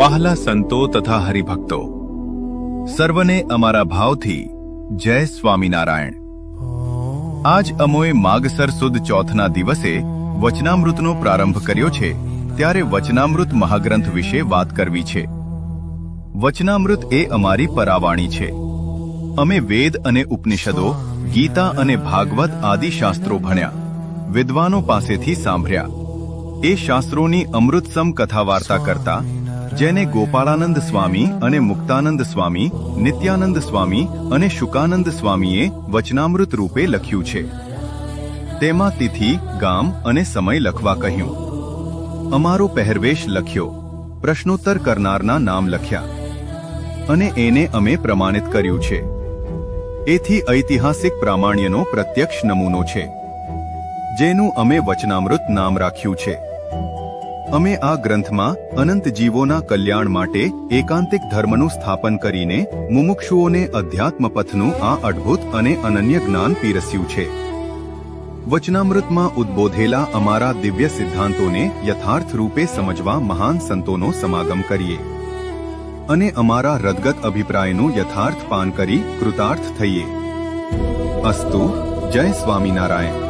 વહાલા સંતો તથા હરિભક્તો, સર્વને અમારા ભાવથી જય સ્વામિનારાયણ. આજ અમોએ માગસર સુદ ચોથના દિવસે વચનામૃતનો પ્રારંભ કર્યો છે, ત્યારે વચનામૃત મહાગ્રંથ વિશે વાત કરવી છે. વચનામૃત એ અમારી પરાવાણી છે. અમે વેદ અને ઉપનિષદો, ગીતા અને ભાગવત આદિ શાસ્ત્રો ભણ્યા, વિદ્વાનો પાસેથી સાંભળ્યા. એ શાસ્ત્રોની અમૃતસમ કથા વાર્તા કરતા જેને ગોપાળાનંદ સ્વામી અને મુક્તાનંદ સ્વામી, નિત્યાનંદ સ્વામી અને શુકાનંદ સ્વામીએ વચનામૃત રૂપે લખ્યું છે. તેમાં તિથિ, ગામ અને સમય લખવા કહ્યું. અમારો પહેરવેશ લખ્યો. પ્રશ્નોત્તર કરનારના નામ લખ્યા. અને એને અમે પ્રમાણિત કર્યું છે. એથી ઐતિહાસિક પ્રામાણ્યનો પ્રત્યક્ષ નમૂનો છે. જેનું અમે વચનામૃત નામ રાખ્યું છે. અમે આ ગ્રંથમાં અનંત જીવોના કલ્યાણ માટે એકાંતિક ધર્મનું સ્થાપન કરીને મુમુક્ષુઓને અધ્યાત્મ પથનું આ અદ્ભુત અને અનન્ય જ્ઞાન પીરસ્યું છે. વચનામૃતમાં ઉદ્બોધેલા અમારા દિવ્ય સિદ્ધાંતોને યથાર્થ રૂપે સમજવા મહાન સંતોનો સમાગમ કરીએ. અને અમારા રદગત અભિપ્રાયનું યથાર્થ પાન કરી કૃતાર્થ થઈએ. અસ્તુ, જય સ્વામિનારાયણ.